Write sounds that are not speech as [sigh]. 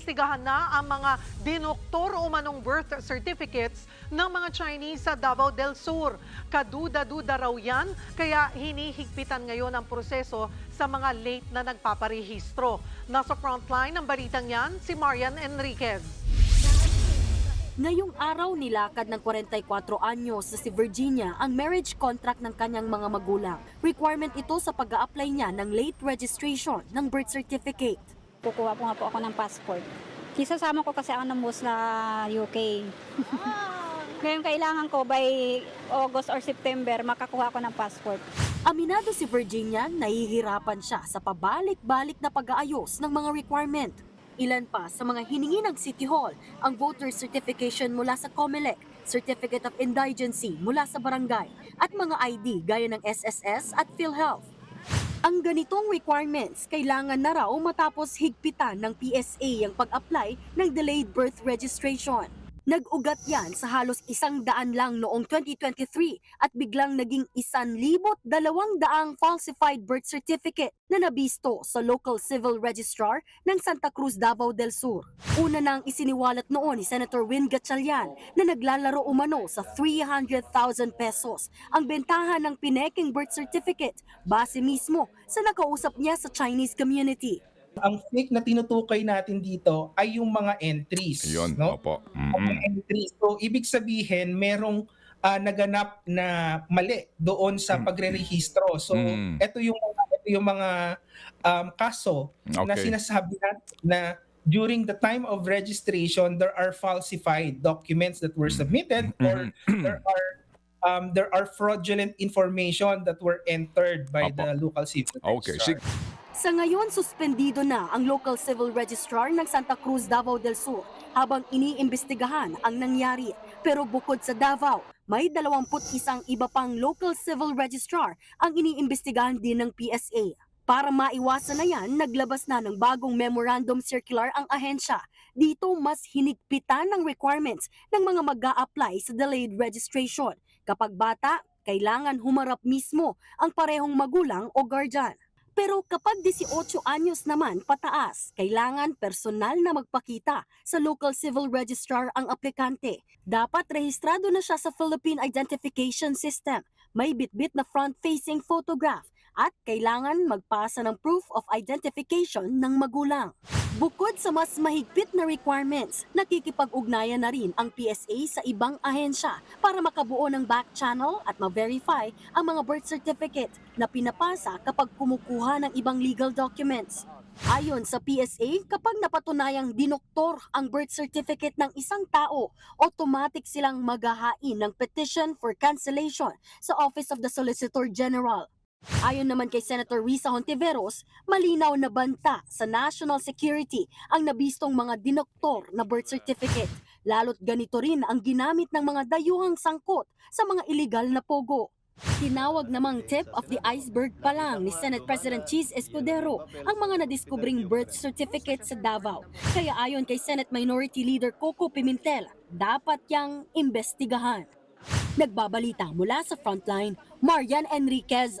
iniimbestigahan na ang mga dinoktor o manong birth certificates ng mga Chinese sa Davao del Sur. Kaduda-duda raw yan, kaya hinihigpitan ngayon ang proseso sa mga late na nagpaparehistro. Nasa frontline ng balitang yan, si Marian Enriquez. Ngayong araw nilakad ng 44 anyos na si Virginia ang marriage contract ng kanyang mga magulang. Requirement ito sa pag apply niya ng late registration ng birth certificate. Kukuha po nga po ako ng passport. Kisasama ko kasi ako ng bus na UK. [laughs] Ngayon kailangan ko by August or September makakuha ko ng passport. Aminado si Virginia, nahihirapan siya sa pabalik-balik na pag-aayos ng mga requirement. Ilan pa sa mga hiningi ng City Hall ang voter certification mula sa COMELEC, Certificate of Indigency mula sa barangay, at mga ID gaya ng SSS at PhilHealth. Ang ganitong requirements kailangan na raw matapos higpitan ng PSA ang pag-apply ng delayed birth registration. Nag-ugat yan sa halos isang daan lang noong 2023 at biglang naging isan libot dalawang daang falsified birth certificate na nabisto sa local civil registrar ng Santa Cruz, Davao del Sur. Una nang isiniwalat noon ni Senator Win Gatchalian na naglalaro umano sa 300,000 pesos ang bentahan ng pineking birth certificate base mismo sa nakausap niya sa Chinese community. Ang fake na tinutukoy natin dito ay yung mga entries. Yun, no? opo. Mga Mm-mm. entries. So, ibig sabihin, merong ah, naganap na mali doon sa pagre-rehistro. So, Mm. ito yung mga, ito yung mga um, kaso na Okay. sinasabi natin na during the time of registration, there are falsified documents that were submitted or there are um, there are fraudulent information that were entered by Opo. the local civil Okay, sige. Sa ngayon, suspendido na ang local civil registrar ng Santa Cruz, Davao del Sur habang iniimbestigahan ang nangyari. Pero bukod sa Davao, may 21 iba pang local civil registrar ang iniimbestigahan din ng PSA. Para maiwasan na yan, naglabas na ng bagong memorandum circular ang ahensya. Dito mas hinigpitan ng requirements ng mga mag apply sa delayed registration. Kapag bata, kailangan humarap mismo ang parehong magulang o guardian. Pero kapag 18 anyos naman pataas, kailangan personal na magpakita. Sa local civil registrar ang aplikante. Dapat rehistrado na siya sa Philippine Identification System, may bitbit na front-facing photograph, at kailangan magpasa ng proof of identification ng magulang. Bukod sa mas mahigpit na requirements, nakikipag-ugnayan na rin ang PSA sa ibang ahensya para makabuo ng back channel at ma-verify ang mga birth certificate na pinapasa kapag kumukuha ng ibang legal documents. Ayon sa PSA, kapag napatunayang dinoktor ang birth certificate ng isang tao, automatic silang maghahain ng petition for cancellation sa Office of the Solicitor General. Ayon naman kay Senator Risa Hontiveros, malinaw na banta sa national security ang nabistong mga dinoktor na birth certificate. Lalo't ganito rin ang ginamit ng mga dayuhang sangkot sa mga illegal na pogo. Tinawag namang tip of the iceberg pa lang ni Senate President Cheese Escudero ang mga nadiskubring birth certificate sa Davao. Kaya ayon kay Senate Minority Leader Coco Pimentel, dapat yang imbestigahan. Nagbabalita mula sa frontline, Marian Enriquez,